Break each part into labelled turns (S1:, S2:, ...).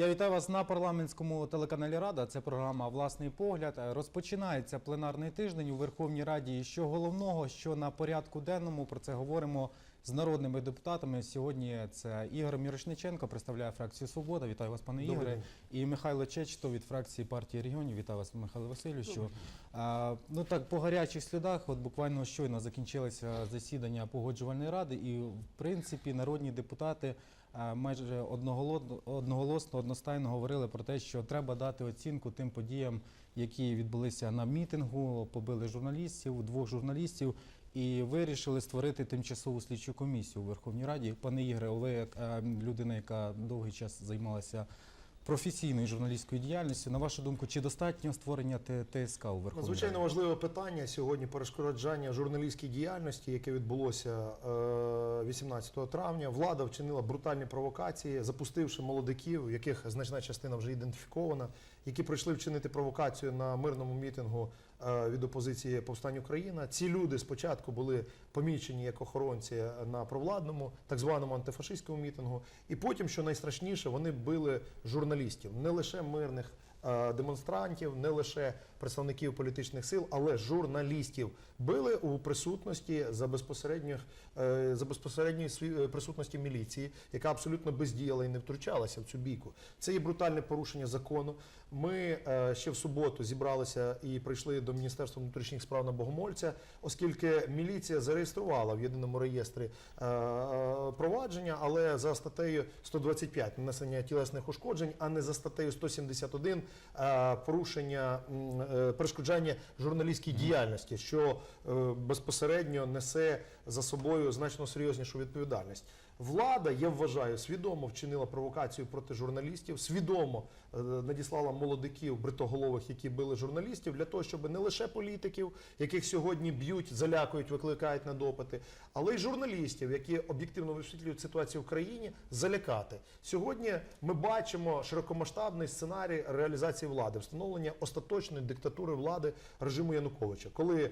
S1: Я вітаю вас на парламентському телеканалі Рада. Це програма Власний погляд. Розпочинається пленарний тиждень у Верховній Раді. І що головного, що на порядку денному про це говоримо з народними депутатами. Сьогодні це Ігор Мірошниченко, представляє фракцію Свобода. Вітаю вас, пане Ігоре. І Михайло Чечто від фракції партії регіонів. Вітаю вас, Михайло Васильовичу. Ну так по гарячих слідах, от буквально щойно закінчилося засідання погоджувальної ради, і в принципі народні депутати майже одноголосно, одностайно говорили про те, що треба дати оцінку тим подіям, які відбулися на мітингу, побили журналістів, двох журналістів. І вирішили створити тимчасову слідчу комісію у Верховній Раді. Пане Ігоре, ви е, людина, яка довгий час займалася професійною журналістської діяльності. На вашу думку, чи достатньо створення ТСК у Верховній
S2: Надзвичайно
S1: Раді?
S2: важливе питання сьогодні перешкоджання журналістській діяльності, яке відбулося е, 18 травня. Влада вчинила брутальні провокації, запустивши молодиків, яких значна частина вже ідентифікована, які прийшли вчинити провокацію на мирному мітингу е, від опозиції Повстань Україна. Ці люди спочатку були помічені як охоронці на провладному, так званому антифашистському мітингу, і потім, що найстрашніше, вони били журналістів, не лише мирних е, демонстрантів, не лише представників політичних сил, але журналістів били у присутності за безпосередньо е, за безпосередньої е, присутності міліції, яка абсолютно бездіяла і не втручалася в цю бійку. Це є брутальне порушення закону. Ми е, ще в суботу зібралися і прийшли до Міністерства внутрішніх справ на Богомольця, оскільки міліція зареєструвала в єдиному реєстрі провадження, але за статтею 125 нанесення тілесних ушкоджень, а не за статтею 171 е, порушення перешкоджання журналістській діяльності, що е, безпосередньо несе за собою значно серйознішу відповідальність. Влада, я вважаю, свідомо вчинила провокацію проти журналістів, свідомо е, надіслала молодиків бритоголових, які били журналістів, для того, щоб не лише політиків, яких сьогодні б'ють, залякують, викликають на допити, але й журналістів, які об'єктивно висвітлюють ситуацію в країні, залякати. Сьогодні ми бачимо широкомасштабний сценарій реалізації влади, встановлення остаточної диктатури влади режиму Януковича, коли е,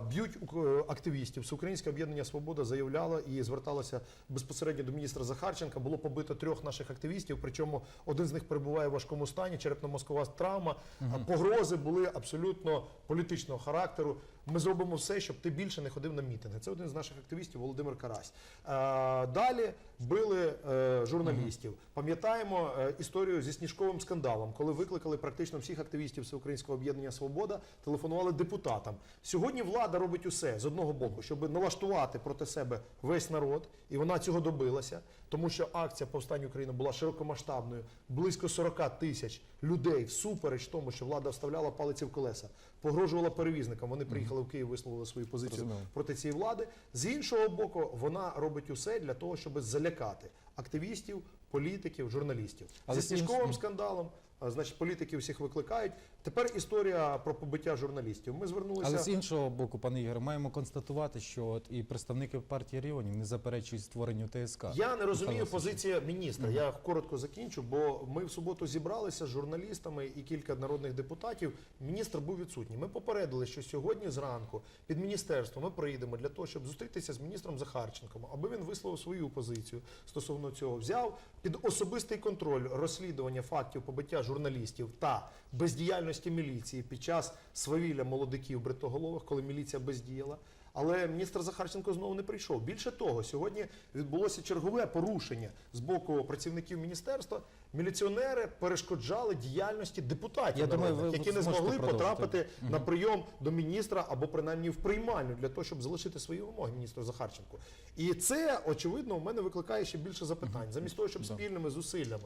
S2: б'ють ук- активістів. Всеукраїнське об'єднання Свобода заявляло і зверталося безпосередньо до міністра Захарченка. Було побито трьох наших активістів, причому один з них перебуває важкому стані, черепно-мозкова травма. А Погрози були абсолютно політичного характеру. Ми зробимо все, щоб ти більше не ходив на мітинги. Це один з наших активістів, Володимир Карась. Е, далі били е, журналістів. Пам'ятаємо е, історію зі сніжковим скандалом, коли викликали практично всіх активістів Всеукраїнського об'єднання Свобода, телефонували депутатам. Сьогодні влада робить усе з одного боку, щоб налаштувати проти себе весь народ, і вона цього добилася, тому що акція повстання України була широкомасштабною, близько 40 тисяч людей всупереч тому, що влада вставляла палиці в колеса, погрожувала перевізникам. Вони приїхали в Київ, висловили свою позицію проти цієї влади. З іншого боку, вона робить усе для того, щоб залякати активістів, політиків, журналістів.
S1: Але
S2: Зі сніжковим скандалом, значить, політиків всіх викликають. Тепер історія про побиття журналістів. Ми звернулися.
S1: Але з іншого боку, пане Ігоре, маємо констатувати, що от і представники партії регіонів не заперечують створенню ТСК.
S2: Я не розумію позиція міністра. Я коротко закінчу, бо ми в суботу зібралися з журналістами і кілька народних депутатів. Міністр був відсутній. Ми попередили, що сьогодні зранку під міністерством ми приїдемо для того, щоб зустрітися з міністром Захарченком, аби він висловив свою позицію стосовно цього. Взяв під особистий контроль розслідування фактів побиття журналістів та бездіяльності міліції під час свавілля молодиків бритоголових, коли міліція бездіяла. Але міністр Захарченко знову не прийшов. Більше того, сьогодні відбулося чергове порушення з боку працівників міністерства. Міліціонери перешкоджали діяльності депутатів,
S1: Я думаю,
S2: народних,
S1: ви
S2: які не змогли потрапити на прийом до міністра або принаймні в приймальню для того, щоб залишити свої вимоги міністру Захарченку. І це очевидно у мене викликає ще більше запитань. Замість того, щоб спільними зусиллями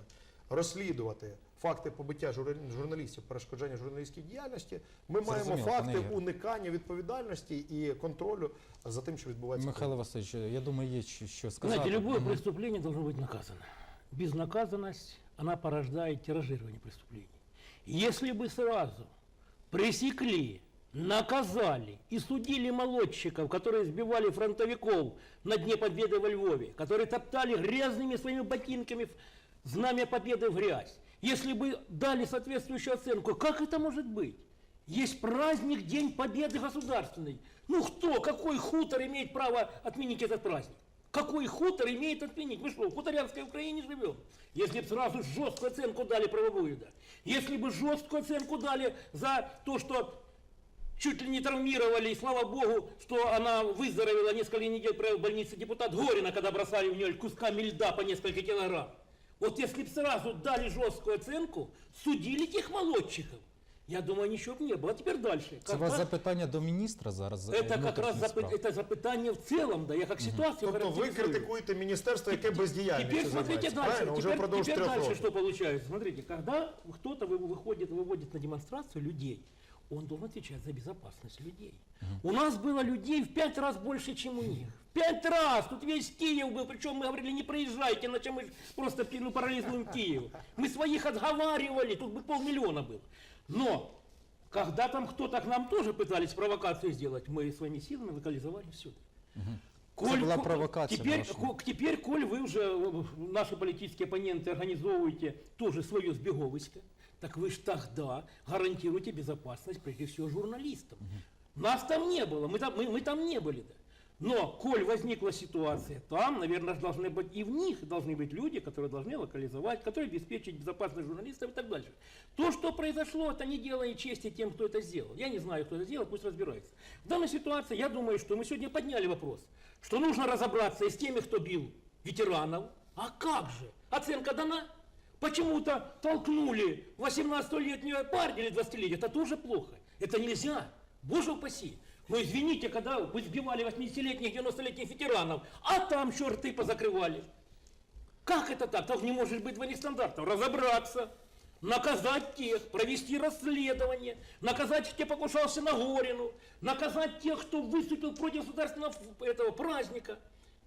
S2: розслідувати факти побиття журна- журналістів, перешкоджання журналістській діяльності, ми маємо
S1: Зрозуміло, пане
S2: факти
S1: Ігоре.
S2: уникання відповідальності і контролю за тим, що відбувається.
S1: Михайло Васильович, я думаю, є що що сказати.
S3: Знаете, любое преступление должно быть наказано. Безнаказанность, она порождает тиражирование преступлений. Если бы сразу пресекли, наказали и судили молодчиков, которые сбивали фронтовиков на Дне Победы во Львове, которые топтали грязными своими ботинками в- знамя Победы в грязь, если бы дали соответствующую оценку, как это может быть? Есть праздник День Победы государственный. Ну кто, какой хутор имеет право отменить этот праздник? Какой хутор имеет отменить? Мы что, в хуторянской Украине живем? Если бы сразу жесткую оценку дали правовую, да. Если бы жесткую оценку дали за то, что чуть ли не травмировали, и слава богу, что она выздоровела, несколько недель в больнице депутат Горина, когда бросали в нее кусками льда по несколько килограмм. Вот если бы сразу дали жесткую оценку, судили тех молодчиков, я думаю, ничего бы не было. А теперь дальше.
S1: Це у
S3: Когда-
S1: вас запитання до міністра зараз? е,
S3: это как
S1: внутрішніх
S3: раз запы-
S1: справ?
S3: это запытание в целом, да, я как ситуацию
S2: Тобто ви
S3: характеризую.
S2: критикуєте міністерство, яке бездіяльність
S3: Теперь смотрите
S2: займається.
S3: дальше.
S2: Правильно? Уже
S3: Теперь,
S2: впродовж
S3: теперь
S2: трьох
S3: дальше
S2: років.
S3: что получается. Смотрите, когда кто-то вы- выходит, выводит на демонстрацию людей, он должен отвечать за безопасность людей. У нас было людей в пять раз больше, чем у них. В пять раз! Тут весь Киев был, причем мы говорили, не проезжайте, иначе мы просто ну, парализуем Киев. Мы своих отговаривали, тут бы полмиллиона было. Но когда там кто-то к нам тоже пытались провокацию сделать, мы своими силами локализовали все.
S1: Это была провокация
S3: Теперь, ко- теперь, коль вы уже, э, наши политические оппоненты, организовываете тоже свое сбеговисько, так вы же тогда гарантируете безопасность, прежде всего, журналистам. Нас там не было, мы там, мы, мы там не были. Да. Но, коль возникла ситуация, там, наверное, должны быть и в них должны быть люди, которые должны локализовать, которые обеспечить безопасность журналистов и так дальше. То, что произошло, это не делает чести тем, кто это сделал. Я не знаю, кто это сделал, пусть разбирается. В данной ситуации, я думаю, что мы сегодня подняли вопрос, что нужно разобраться и с теми, кто бил ветеранов. А как же? Оценка дана? Почему-то толкнули 18-летнюю парня или 20-летнюю, это тоже плохо. Это нельзя. Боже упаси. Но извините, когда вы сбивали 80-летних, 90-летних ветеранов, а там черты позакрывали. Как это так? Так не может быть двойных стандартов. Разобраться, наказать тех, провести расследование, наказать тех, кто покушался на Горину, наказать тех, кто выступил против государственного этого праздника.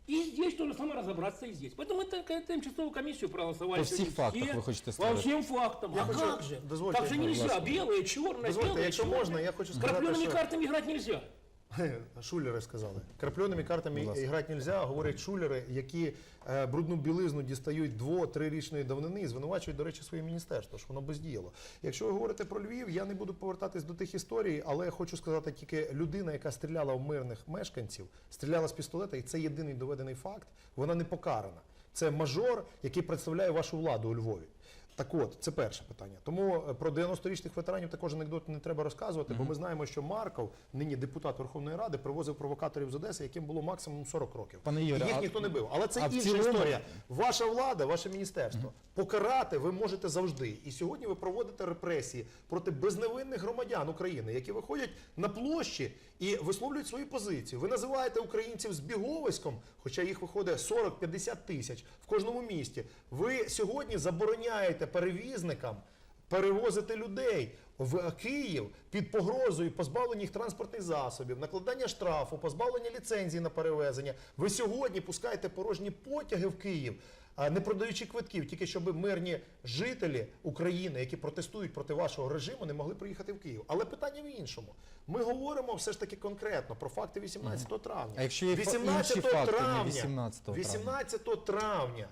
S3: И здесь то же самое разобраться и здесь. Поэтому это к- тимчасовую комиссию проголосовали.
S1: По всіх
S3: сегодня
S1: фактах
S3: все.
S1: ви хочете
S3: По
S1: створити?
S3: всем фактам.
S2: Я
S3: а
S2: хочу-
S3: как же?
S2: дозвольте,
S3: так же
S2: будь
S3: нельзя.
S1: ласка.
S3: Белое, черное,
S2: Дозвольте,
S3: белое,
S2: якщо
S3: черное.
S2: можна, я хочу сказати,
S3: Крапленными
S2: що-
S3: картами играть нельзя.
S2: Шулери сказали. Крапленими картами грати нельзя, говорять шулери, які е, брудну білизну дістають дво-трирічної давнини і звинувачують, до речі, своє міністерство, що воно бездіяло. Якщо ви говорите про Львів, я не буду повертатись до тих історій, але я хочу сказати тільки людина, яка стріляла в мирних мешканців, стріляла з пістолета, і це єдиний доведений факт, вона не покарана. Це мажор, який представляє вашу владу у Львові. Так от, це перше питання. Тому е, про 90-річних ветеранів також анекдот не треба розказувати, бо ми знаємо, що Марков, нині депутат Верховної Ради, привозив провокаторів з Одеси, яким було максимум 40 років.
S1: Пане Юрію,
S2: Їх
S1: а-
S2: ніхто не бив. Але це
S1: а
S2: інша
S1: цілому-
S2: історія. Ваша влада, ваше міністерство. Покарати ви можете завжди. І сьогодні ви проводите репресії проти безневинних громадян України, які виходять на площі і висловлюють свої позиції. Ви називаєте українців збіговиськом, хоча їх виходить 40-50 тисяч в кожному місті. Ви сьогодні забороняєте перевізникам перевозити людей в Київ під погрозою позбавлення їх транспортних засобів, накладання штрафу, позбавлення ліцензії на перевезення. Ви сьогодні пускаєте порожні потяги в Київ, не продаючи квитків, тільки щоб мирні жителі України, які протестують проти вашого режиму, не могли приїхати в Київ. Але питання в іншому. Ми говоримо все ж таки конкретно про факти 18 травня.
S1: А якщо є фа- інші факти, не 18 травня?
S2: 18 травня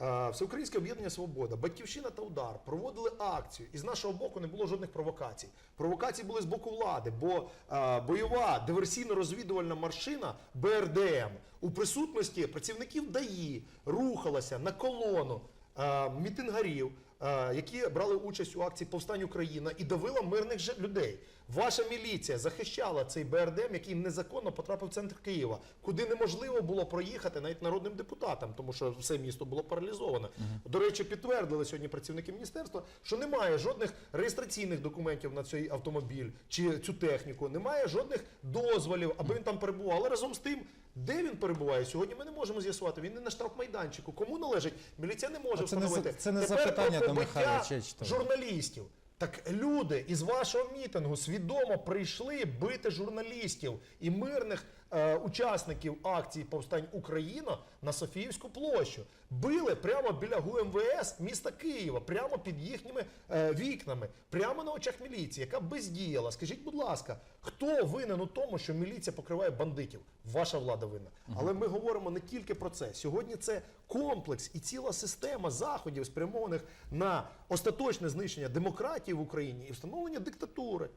S2: Всеукраїнське об'єднання Свобода, Батьківщина та Удар проводили акцію. І з нашого боку не було жодних провокацій. Провокації були з боку влади, бо е, бойова диверсійно-розвідувальна маршина БРДМ у присутності працівників ДАІ рухалася на колону е, мітингарів, е, які брали участь у акції Повстань Україна і давила мирних людей. Ваша міліція захищала цей БРДМ, який незаконно потрапив в центр Києва, куди неможливо було проїхати навіть народним депутатам, тому що все місто було паралізоване. До речі, підтвердили сьогодні працівники міністерства, що немає жодних реєстраційних документів на цей автомобіль чи цю техніку, немає жодних дозволів, аби він там перебував. Але разом з тим, де він перебуває сьогодні, ми не можемо з'ясувати. Він не на штрафмайданчику. Кому належить? Міліція не може
S1: А це не
S2: встановити.
S1: це не
S2: Тепер
S1: запитання до Михайла
S2: журналістів. Так люди із вашого мітингу свідомо прийшли бити журналістів і мирних е, учасників акції Повстань Україна на Софіївську площу. Били прямо біля ГУМВС міста Києва, прямо під їхніми е, вікнами, прямо на очах міліції, яка бездіяла. Скажіть, будь ласка, хто винен у тому, що міліція покриває бандитів? Ваша влада винна. Але ми говоримо не тільки про це. Сьогодні це комплекс і ціла система заходів, спрямованих на остаточне знищення демократії в Україні і встановлення диктатури.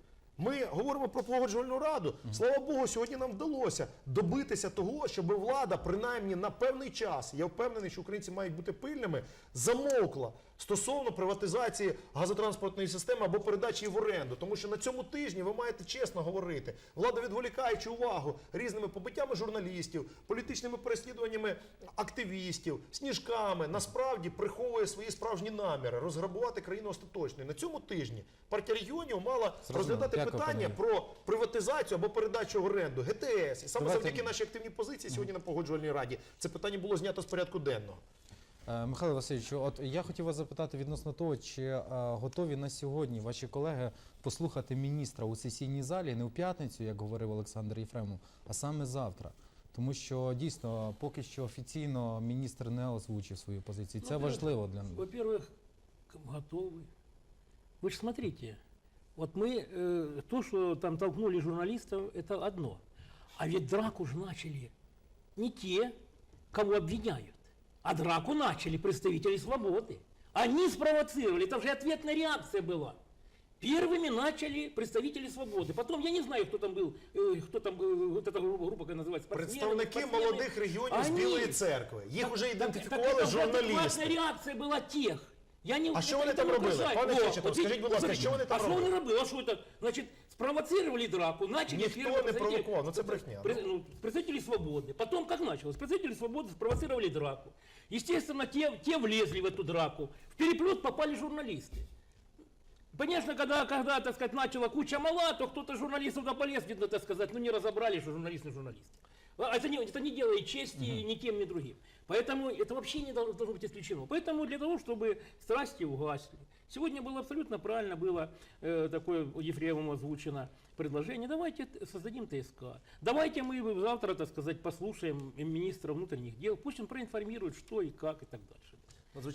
S2: Ми говоримо про погоджувальну раду. Слава Богу, сьогодні нам вдалося добитися того, щоб влада, принаймні на певний час, я впевнений, що українці мають бути пильними, замовкла стосовно приватизації газотранспортної системи або передачі її в оренду. Тому що на цьому тижні ви маєте чесно говорити. Влада, відволікаючи увагу різними побиттями журналістів, політичними переслідуваннями активістів, сніжками, насправді приховує свої справжні наміри розграбувати країну остаточно. І на цьому тижні партія регіонів мала розглядати
S1: Дякую,
S2: питання
S1: пане
S2: про приватизацію або передачу в оренду ГТС. І саме
S1: Давайте-
S2: завдяки нашій активній позиції сьогодні на погоджувальній раді це питання було знято з порядку денного.
S1: Е, Михайло Васильовичу, от я хотів вас запитати відносно того, чи е, готові на сьогодні ваші колеги послухати міністра у сесійній залі не в п'ятницю, як говорив Олександр Єфремов, а саме завтра. Тому що дійсно поки що офіційно міністр не озвучив свою позицію. Це
S3: Ну,
S1: важливо для нас.
S3: Во-первых, к- готовы. Вы же смотрите, вот мы, э, то, что там толкнули журналистов, это одно. А ведь драку же начали не те, кого обвиняют, а драку начали представители свободы. Они спровоцировали, это же ответная реакция была. Первыми начали представители свободы. Потом, я не знаю, кто там был, э, кто там, э, вот эта группа, группа как называется, спортсмены,
S2: Представники
S3: спортсмены.
S2: молодих регіонів з
S3: Они-
S2: Білої церкви. Їх вже
S3: Так-
S2: ідентифікували
S3: так, так, это адекватная
S2: журналісти.
S3: реакция была тех. Я не,
S2: А що вони там робили? Пане Чечетов, скажіть, будь ласка, що вони там
S3: а що
S2: робили?
S3: вони робили? А що це? Значить, спровоцировали драку, начали
S2: Ніхто не провокував, ну це брехня.
S3: Пред- ну, представители свободы. Потом как началось? Представители свободы спровоцировали драку. Естественно, те, те влезли в эту драку. В переплет попали журналисты. Понятно, когда, когда, так сказать, начала куча мала, то кто-то журналист туда полез, видно, так сказать, ну не разобрали, что журналист не журналист. А Это не, это не делает чести ни тем, ни другим. Поэтому это вообще не должно, должно быть исключено. Поэтому для того, чтобы страсти угасли. Сегодня было абсолютно правильно, было э, такое у Ефремова озвучено предложение. Давайте создадим ТСК. Давайте мы завтра, так сказать, послушаем министра внутренних дел. Пусть он проинформирует, что и как и так дальше.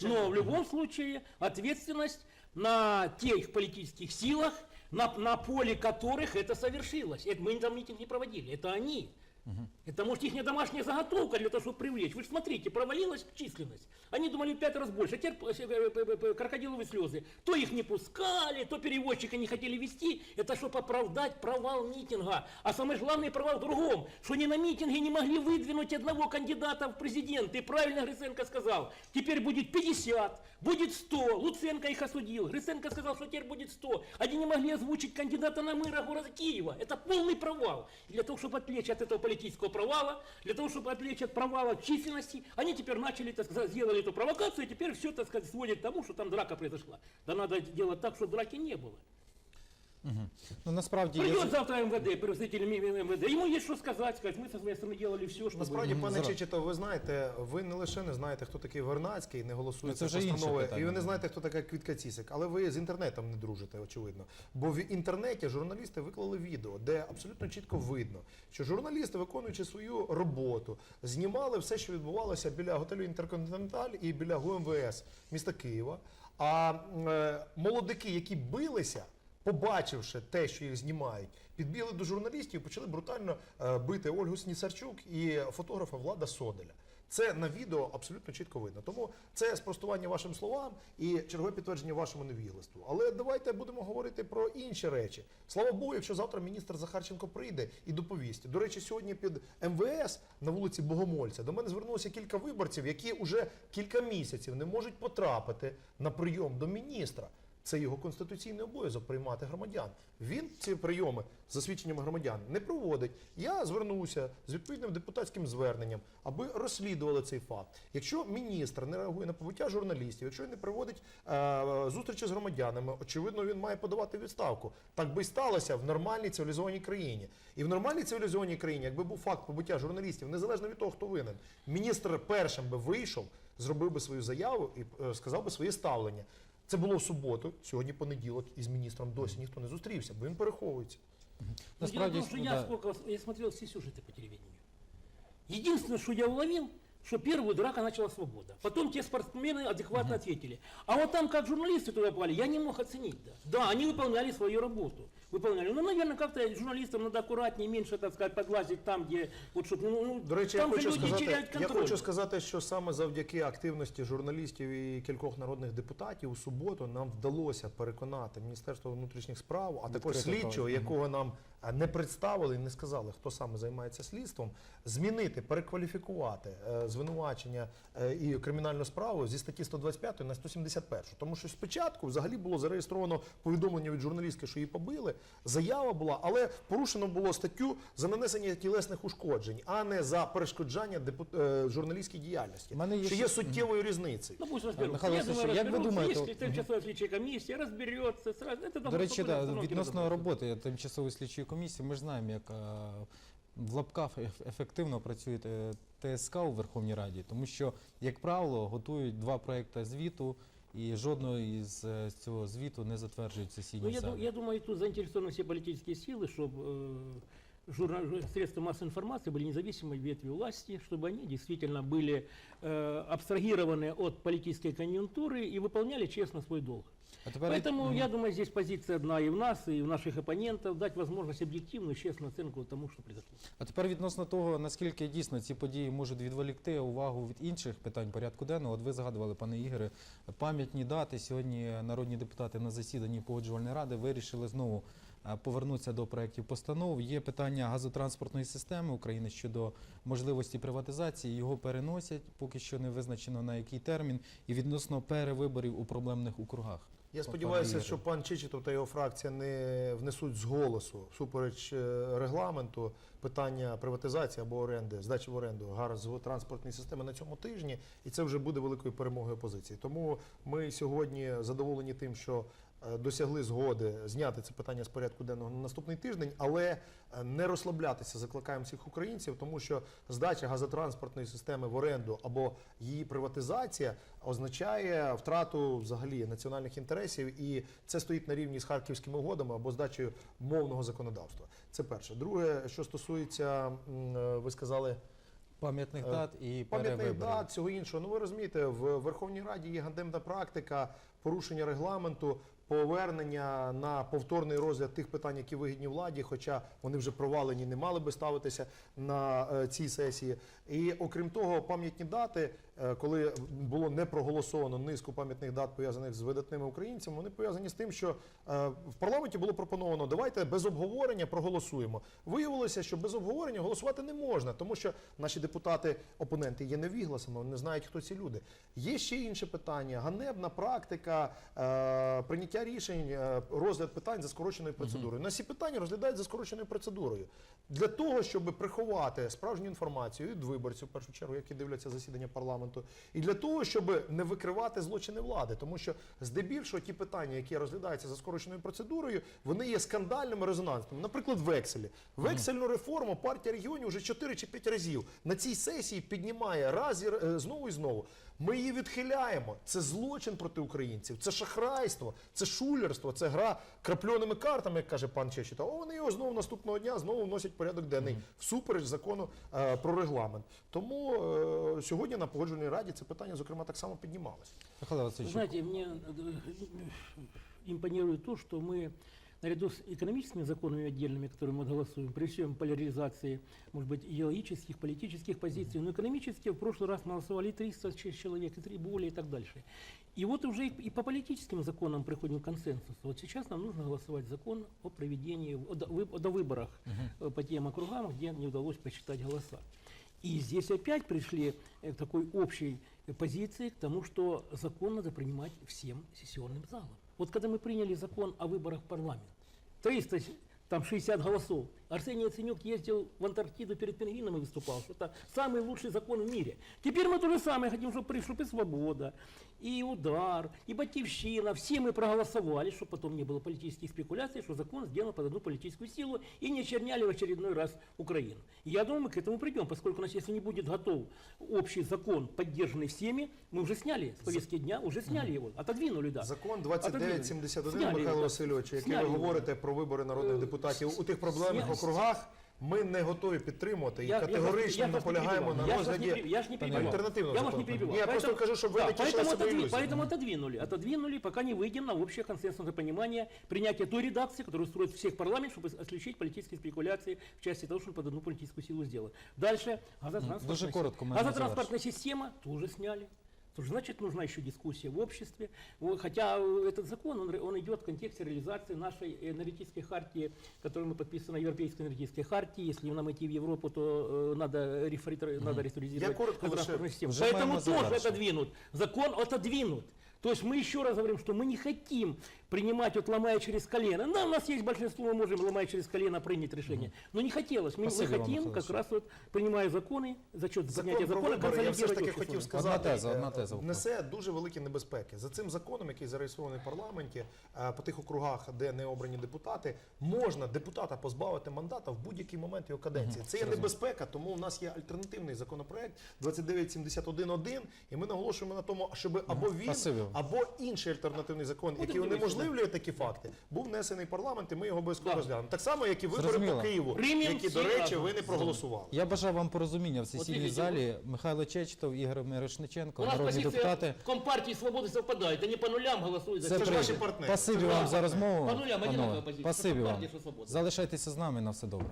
S3: Но в любом случае ответственность на тех политических силах, на, на поле которых это совершилось. Это мы там митинг не проводили, это они. Это, может, их домашняя заготовка для того, чтобы привлечь. Вы же смотрите, провалилась численность. Они думали в пять раз больше. Теперь э, э, э, крокодиловые слезы. То их не пускали, то переводчика не хотели вести. Это чтобы оправдать провал митинга. А самый главный провал в другом, что они на митинге не могли выдвинуть одного кандидата в президенты. Правильно Гриценко сказал, теперь будет 50, будет 100. Луценко их осудил. Гриценко сказал, что теперь будет 100. Они не могли озвучить кандидата на мэра города Киева. Это полный провал. Для того, чтобы отвлечь от этого политического провала, для того, чтобы отвлечь от провала численности, они теперь начали, так сказать, сделали эту провокацию, и теперь все, так сказать, сводит к тому, что там драка произошла. Да надо делать так, чтобы драки не было.
S1: Ну насправді є
S3: Придет завтра МВД, представитель МВД, ему есть что сказать, сказать, мы со своей стороны делали все, чтобы...
S2: Насправді, пане
S1: зараз.
S2: Чечетов, ви знаєте, ви не лише не знаєте, хто такий Вернацький, не
S1: Ну,
S2: голосуєте
S1: це вже інше
S2: постанови, і
S1: питання.
S2: ви не знаєте, хто така Квітка Цісик, але ви з інтернетом не дружите, очевидно. Бо в інтернеті журналісти виклали відео, де абсолютно чітко видно, що журналісти, виконуючи свою роботу, знімали все, що відбувалося біля готелю Інтерконтиненталь і біля ГУМВС міста Києва. А е, молодики, які билися, побачивши те, що їх знімають, підбігли до журналістів і почали брутально е, бити Ольгу Сніцарчук і фотографа Влада Соделя. Це на відео абсолютно чітко видно. Тому це спростування вашим словам і чергове підтвердження вашому невігластву. Але давайте будемо говорити про інші речі. Слава Богу, якщо завтра міністр Захарченко прийде і доповість. До речі, сьогодні під МВС на вулиці Богомольця до мене звернулося кілька виборців, які вже кілька місяців не можуть потрапити на прийом до міністра. Це його конституційний обов'язок приймати громадян. Він ці прийоми з засвідченнями громадян не проводить. Я звернувся з відповідним депутатським зверненням, аби розслідували цей факт. Якщо міністр не реагує на побиття журналістів, якщо він не проводить е, зустрічі з громадянами, очевидно, він має подавати відставку. Так би й сталося в нормальній цивілізованій країні. І в нормальній цивілізованій країні, якби був факт побиття журналістів, незалежно від того, хто винен, міністр першим би вийшов, зробив би свою заяву і е, сказав би своє ставлення. Це було в суботу, сьогодні понеділок, і з міністром досі ніхто не зустрівся, бо він переховується.
S3: Ну, дело в
S1: насправді
S3: том, что я,
S1: да.
S3: сколько, я смотрел все сюжеты по телевидению. Единственное, что я уловил, что первую драка начала свобода. Потом те спортсмены адекватно ответили. А вот там, как журналисты туда попали, я не мог оценить. Да, да они выполняли свою работу. Выполняли. Ну, наверное, как-то журналистам надо аккуратнее, меньше, так сказать, подлазить там, где вот чтобы, ну, ну,
S2: До речі, я
S3: там же
S2: хочу,
S3: люди
S2: сказати, я
S3: контроль.
S2: хочу сказати, що саме завдяки активності журналістів і кількох народних депутатів у суботу нам вдалося переконати Міністерство внутрішніх справ, а також слідчого, якого нам не представили і не сказали, хто саме займається слідством, змінити, перекваліфікувати е, звинувачення е, і кримінальну справу зі статті 125 на 171. Тому що спочатку взагалі було зареєстровано повідомлення від журналістки, що її побили. Заява була, але порушено було статтю за нанесення тілесних ушкоджень, а не за перешкоджання депут... е, журналістській діяльності.
S1: Мене є
S2: Що є суттєвою різницею.
S3: Ну пусть разберутся.
S1: Михайло
S3: Я думаю,
S1: як ви думаєте,
S3: Если тимчасова слідча комісія розбереться, сразу, это
S1: До речі, да, відносно роботи тимчасової слідчої комісії, ми ж знаємо, як в лапках еф- ефективно працює е, ТСК у Верховній Раді, тому що, як правило, готують два проекти звіту, і жодного із е, цього звіту не затверджують сесійні
S3: Ну, я, я думаю, тут заінтересовані всі політичні сили, щоб силы, чтобы средства массовой информации были независимой ветвью власти, чтобы они действительно были э, абстрагированы от политической конъюнктуры и выполняли честно свой долг.
S1: А тепер
S3: Поэтому,
S1: Мгм.
S3: я думаю, здесь позиция одна и в нас, и у наших оппонентов, дать возможность объективную, честную оценку тому, что произошло.
S1: А тепер відносно того, наскільки дійсно ці події можуть відволікти увагу від інших питань порядку денного. От ви згадували, пане Ігоре, пам'ятні дати. Сьогодні народні депутати на засіданні погоджувальної ради вирішили знову е, повернутися до проєктів постанов. Є питання газотранспортної системи України щодо можливості приватизації. Його переносять, поки що не визначено на який термін, і відносно перевиборів у проблемних округах.
S2: Я сподіваюся, що пан Чичитов та його фракція не внесуть з голосу всупереч е, регламенту питання приватизації або оренди, здачі в оренду газотранспортної системи на цьому тижні, і це вже буде великою перемогою опозиції. Тому ми сьогодні задоволені тим, що досягли згоди зняти це питання з порядку денного на наступний тиждень, але е, не розслаблятися закликаємо всіх українців, тому що здача газотранспортної системи в оренду або її приватизація означає втрату взагалі національних інтересів, і це стоїть на рівні з харківськими угодами або здачею мовного законодавства. Це перше. Друге, що стосується, е, ви сказали.
S1: Пам'ятних
S2: Е,
S1: дат і
S2: Пам'ятних дат, всього іншого. Ну ви розумієте, в Верховній Раді є ганебна практика порушення регламенту, повернення на повторний розгляд тих питань, які вигідні владі, хоча вони вже провалені, не мали би ставитися на е, цій сесії. І окрім того, пам'ятні дати, коли було не проголосовано низку пам'ятних дат, пов'язаних з видатними українцями, вони пов'язані з тим, що е, в парламенті було пропоновано, давайте без обговорення проголосуємо. Виявилося, що без обговорення голосувати не можна, тому що наші депутати, опоненти є невігласами, вони не знають, хто ці люди. Є ще інше питання: ганебна практика е, прийняття рішень, е, розгляд питань за скороченою процедурою. На всі питання розглядають за скороченою процедурою для того, щоб приховати справжню інформацію від виборців, в першу чергу, які дивляться засідання парламенту, і для того, щоб не викривати злочини влади, тому що здебільшого ті питання, які розглядаються за скороченою процедурою, вони є скандальними резонансними. Наприклад, векселі. Вексельну реформу партія регіонів вже 4 чи 5 разів на цій сесії піднімає раз і е, знову і знову. Ми її відхиляємо. Це злочин проти українців, це шахрайство, це шулерство, це гра крапльоними картами, як каже пан Чечета. О, вони його знову наступного дня знову вносять порядок денний всупереч закону е, про регламент. Тому е, сьогодні на погоджувальній раді це питання, зокрема, так само піднімалось.
S1: Михайло
S3: Вы
S1: Васильович,
S3: знаете, мне э, наряду с экономическими законами отдельными, которые мы голосуем, при всем поляризации, может быть, идеологических, политических позиций, но экономически в прошлый раз мы голосовали 300 ч- человек, и 3 более и так дальше. И вот уже и по политическим законам приходим к консенсусу. Вот сейчас нам нужно голосовать закон о проведении, о, о довыборах э, по тем округам, где не удалось посчитать голоса. И здесь опять пришли э, к такой общей позиции к тому, что закон надо принимать всем сессионным залом. Вот когда мы приняли закон о выборах в парламент, 300, там 60 голосов, Арсений Яценюк ездил в Антарктиду перед пингвинами выступал, что это самый лучший закон в мире. Теперь мы то же самое хотим, чтобы пришла и свобода, и удар, и батьевщина. Все мы проголосовали, чтобы потом не было политических спекуляций, что закон сделан под одну политическую силу и не очерняли в очередной раз Украину. Я думаю, мы к этому придем, поскольку у нас, если не будет готов общий закон, поддержанный всеми, мы уже сняли с повестки дня, уже сняли его, отодвинули, да.
S2: Закон
S3: Отодвинули.
S2: 2971,
S3: Сняли
S2: Михайло
S3: його,
S2: Васильович, який ви говорите про вибори народних депутатів у тих проблемних
S3: Сня-
S2: округах ми не готові підтримувати і
S3: Я- я
S2: категорично
S3: вас- я вас не
S2: наполягаємо
S3: перебивал.
S2: на
S3: Я ж вас не
S2: розгляді
S3: перебивал. Я ж не перебивал.
S2: альтернативного
S3: Я вас не
S2: закону.
S3: перебивал.
S2: Ні, я просто
S3: Поэтому-
S2: кажу, щоб ви
S3: Да,
S2: не тішили
S3: поэтому,
S2: себе
S3: отодви-
S2: ілюзіями.
S3: поэтому отодвинули. Отодвинули, пока не выйдем на общее консенсусное понимание принятия той редакции, которая устроит всех в парламент, чтобы исключить политические спекуляции в части того, что под одну политическую силу сделать. Дальше газотранспортная,
S1: Дуже
S3: си-
S1: коротко, мы можем
S3: газотранспортная система тоже сняли. Тоже, значит, нужна еще дискуссия в обществе. Вот, Хотя э, этот закон, он, ре- он идет в контексте реализации нашей энергетической хартии, которую мы подписаны, Европейской энергетической хартии. Если нам идти в Европу, то э, надо, рефритор- надо реструктуризировать
S2: Я коротко
S3: газотранспортную
S2: лише-
S3: систему.
S1: Уже
S3: Поэтому
S1: маємо
S3: тоже
S1: завершити.
S3: отодвинут. Закон отодвинут. То есть мы еще раз говорим, что мы не хотим принимать, вот ломая через колено. Да, у нас есть большинство, мы можем, ломая через колено, принять решение. Но не хотелось. Мы, мы
S1: Спасибо вам,
S3: хотим
S1: Михаил
S3: как раз вот, принимая законы, за счет
S2: Закон
S3: принятия
S2: про
S3: закона,
S2: вибори, я все ж таки
S3: консолидировать
S2: хотів
S3: общество.
S2: сказати,
S1: Одна теза, одна
S2: е,
S1: теза.
S2: несе дуже великі небезпеки. За цим законом, який зареєстрований в парламенті, е, по тих округах, де не обрані депутати, можна депутата позбавити мандата в будь-який момент його каденції. Це є небезпека, тому у нас є альтернативний законопроект 2971.1, і ми наголошуємо на тому, щоб або він,
S1: Спасибі вам.
S2: або інший альтернативний закон, який
S3: дивитися,
S2: унеможливлює такі факти, був внесений парламент, і ми його обов'язково
S3: Да.
S2: розглянемо. Так само, як і вибори
S1: Зрозуміло.
S2: по Києву,
S3: Приймемо
S2: які,
S3: всі
S2: до речі,
S3: разом.
S2: ви не проголосували.
S1: Я бажаю вам порозуміння в сесійній залі. Михайло Чечетов, Ігор Мирошниченко,
S3: нас
S1: народні
S3: позиция
S1: депутати.
S3: Компартии свободы совпадает. Они по нулям голосуют за
S1: Це
S2: ж ваші
S1: прийде.
S2: партнери.
S1: Спасибі вам за розмову.
S3: По нулям, одинакова
S1: панове.
S3: позиція.
S1: Спасибі вам.
S3: партія, що свобода.
S1: Залишайтеся з нами на все добре.